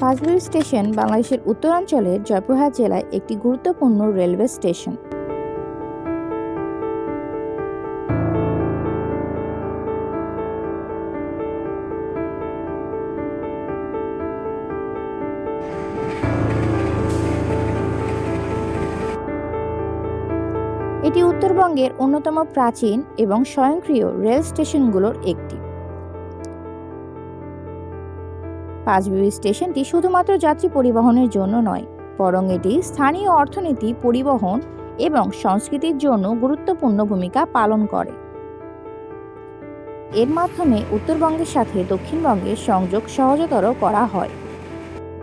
Panchbibi station বাংলাদেশের উত্তরাঞ্চলের জয়পুরহাট জেলায় একটি গুরুত্বপূর্ণ রেলওয়ে স্টেশন। এটি উত্তরবঙ্গের অন্যতম প্রাচীন এবং স্বয়ংক্রিয় রেল স্টেশনগুলোর একটি। পাঁচবিবি স্টেশনটি শুধুমাত্র যাত্রী পরিবহনের জন্য নয়, বরং এটি স্থানীয় অর্থনীতি, পরিবহন এবং সংস্কৃতির জন্য গুরুত্বপূর্ণ ভূমিকা পালন করে। এর মাধ্যমে উত্তরবঙ্গের সাথে দক্ষিণবঙ্গের সংযোগ সহজতর করা হয়।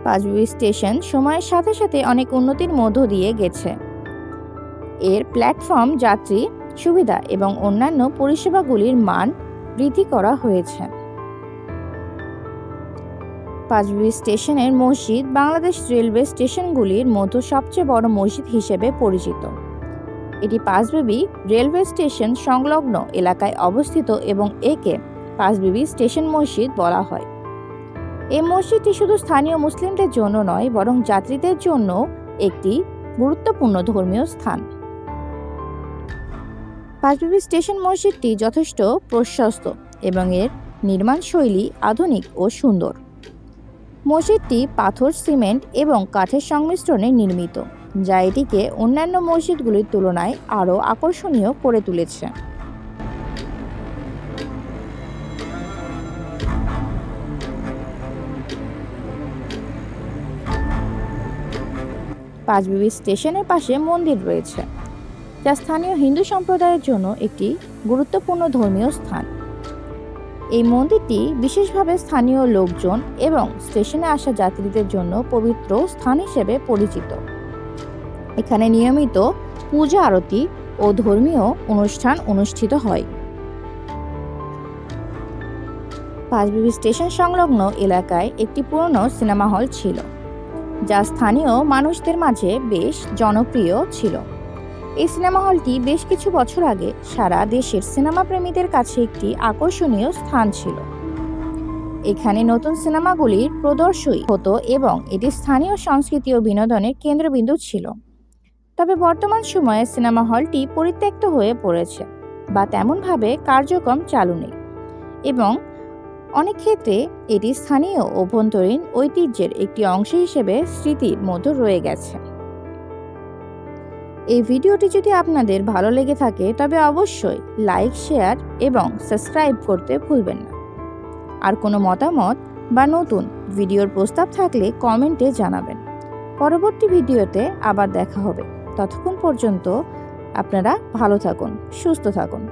পাঁচবিবি স্টেশন সময়ের সাথে সাথে অনেক উন্নতির মধ্য দিয়ে গেছে। এর প্ল্যাটফর্ম, যাত্রী সুবিধা এবং অন্যান্য পরিষেবাগুলির মান বৃদ্ধি করা হয়েছে। পাঁচবিবি স্টেশনের মসজিদ বাংলাদেশ রেলওয়ে স্টেশনগুলির মধ্যে সবচেয়ে বড় মসজিদ হিসেবে পরিচিত। এটি পাঁচবিবি রেলওয়ে স্টেশন সংলগ্ন এলাকায় অবস্থিত এবং একে পাঁচবিবি স্টেশন মসজিদ বলা হয়। এই মসজিদটি শুধু স্থানীয় মুসলিমদের জন্য নয়, বরং যাত্রীদের জন্য একটি গুরুত্বপূর্ণ ধর্মীয় স্থান। পাঁচবিবি স্টেশন মসজিদটি যথেষ্ট প্রশস্ত এবং এর নির্মাণ শৈলী আধুনিক ও সুন্দর। মসজিদটি পাথর, সিমেন্ট এবং কাঠের সংমিশ্রণে নির্মিত, যা এটিকে অন্যান্য মসজিদগুলির তুলনায় আরও আকর্ষণীয় করে তুলেছে। পাঁচবিবি স্টেশনের পাশে মন্দির রয়েছে, যা স্থানীয় হিন্দু সম্প্রদায়ের জন্য একটি গুরুত্বপূর্ণ ধর্মীয় স্থান। এই মন্দিরটি বিশেষভাবে স্থানীয় লোকজন এবং স্টেশনে আসা যাত্রীদের জন্য পবিত্র স্থান হিসেবে পরিচিত। এখানে নিয়মিত পূজা আরতি ও ধর্মীয় অনুষ্ঠান অনুষ্ঠিত হয়। পাঁচবিবি স্টেশন সংলগ্ন এলাকায় একটি পুরনো সিনেমা হল ছিল, যা স্থানীয় মানুষদের মাঝে বেশ জনপ্রিয় ছিল। এই সিনেমা হলটি বেশ কিছু বছর আগে সারা দেশের সিনেমা প্রেমীদের কাছে একটি আকর্ষণীয় স্থান ছিল। এখানে নতুন সিনেমাগুলির প্রদর্শই হতো এবং এটি স্থানীয় সংস্কৃতি ও বিনোদনের কেন্দ্রবিন্দু ছিল। তবে বর্তমান সময়ে সিনেমা হলটি পরিত্যক্ত হয়ে পড়েছে বা তেমনভাবে কার্যক্রম চালু নেই এবং অনেক ক্ষেত্রে এটি স্থানীয় অভ্যন্তরীণ ঐতিহ্যের একটি অংশ হিসেবে স্মৃতির মতো রয়ে গেছে। এই ভিডিওটি যদি আপনাদের ভালো লেগে থাকে, তবে অবশ্যই লাইক শেয়ার এবং সাবস্ক্রাইব করতে ভুলবেন না। আর কোনো মতামত বা নতুন ভিডিওর প্রস্তাব থাকলে কমেন্টে জানাবেন। পরবর্তী ভিডিওতে আবার দেখা হবে। ততক্ষণ পর্যন্ত আপনারা ভালো থাকুন, সুস্থ থাকুন।